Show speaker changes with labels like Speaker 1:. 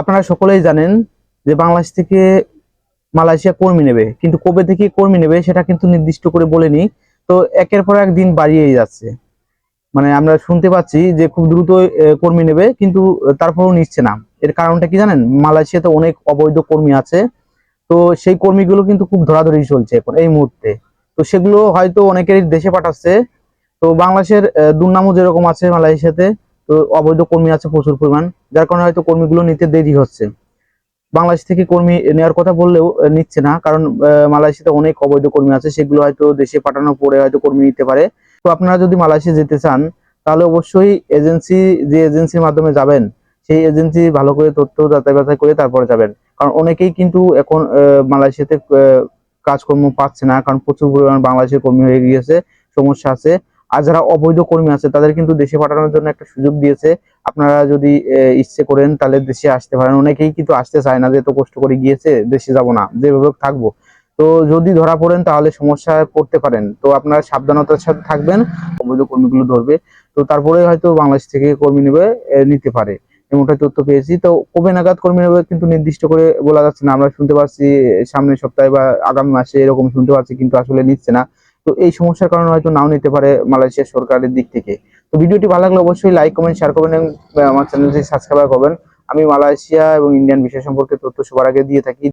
Speaker 1: আপনারা সকলেই জানেন যে বাংলাদেশ থেকে মালয়েশিয়া কর্মী নেবে, কিন্তু কবে থেকে কর্মী নেবে সেটা কিন্তু নির্দিষ্ট করে বলেনি। তো একের পর এক দিন বাড়িয়েই যাচ্ছে। মানে আমরা শুনতে পাচ্ছি যে খুব দ্রুত কর্মী নেবে, কিন্তু তারপরেও নিচ্ছে না। এর কারণটা কি জানেন? মালয়েশিয়াতে অনেক অবৈধ কর্মী আছে। তো সেই কর্মীগুলো কিন্তু খুব ধরাধরি চলছে এখন এই মুহূর্তে। তো সেগুলো হয়তো অনেকেরই দেশে পাঠাচ্ছে। তো বাংলাদেশের দুর্নামও যেরকম আছে মালয়েশিয়াতে তো অবৈধ কর্মী আছে প্রচুর পরিমাণ, যার কারণে হয়তো কর্মীগুলো নিতে দেরি হচ্ছে। বাংলাদেশ থেকে কর্মী নেওয়ার কথা বললেও নিচ্ছে না, কারণ মালয়েশিয়াতে অনেক অবৈধ কর্মী আছে, সেগুলো হয়তো দেশে পাঠানোর পরে হয়তো কর্মী নিতে পারে। তো আপনারা যদি মালয়েশিয়া যেতে চান, তাহলে অবশ্যই এজেন্সি, যে এজেন্সির মাধ্যমে যাবেন, সেই এজেন্সি ভালো করে তথ্য যাচাই বাছাই করে তারপরে যাবেন। কারণ অনেকেই কিন্তু এখন মালয়েশিয়াতে কাজকর্ম পাচ্ছে না, কারণ প্রচুর পরিমাণ বাংলাদেশের কর্মী হয়ে গিয়েছে, সমস্যা আছে। আর যারা অবৈধ কর্মী আছে, তাদের কিন্তু দেশে পাঠানোর জন্য একটা সুযোগ দিয়েছে। আপনারা যদি ইচ্ছে করেন, তাহলে দেশে আসতে পারেন। অনেকেই কিন্তু আসতে চায় না যে এত কষ্ট করে গিয়েছে, দেশে যাব না, যেভাবে থাকব। তো যদি ধরা পড়েন, তাহলে সমস্যায় পড়তে পারেন। তো আপনারা সাবধানতার সাথে থাকবেন, অবৈধ কর্মীগুলো ধরবে। তো তারপরে হয়তো বাংলাদেশ থেকে কর্মী নেবে নিতে পারে। এমনটাই তথ্য পেয়েছি। তো কবে নাগাদ কর্মী নেবে, কিন্তু নির্দিষ্ট করে বলা যাচ্ছে না। আমরা শুনতে পাচ্ছি, সামনের সপ্তাহে বা আগামী মাসে এরকম শুনতে পাচ্ছি, কিন্তু আসলে নিচ্ছে না। তো এই সমস্যার কারণে হয়তো নাও নিতে পারে মালয়েশিয়া সরকারের দিক থেকে। তো ভিডিওটি ভালো লাগলে অবশ্যই লাইক কমেন্ট শেয়ার করবেন এবং আমার চ্যানেলটি সাবস্ক্রাইব করবেন। আমি মালয়েশিয়া এবং ইন্ডিয়ান বিষয় সম্পর্কে তথ্য সবার আগে দিয়ে থাকি।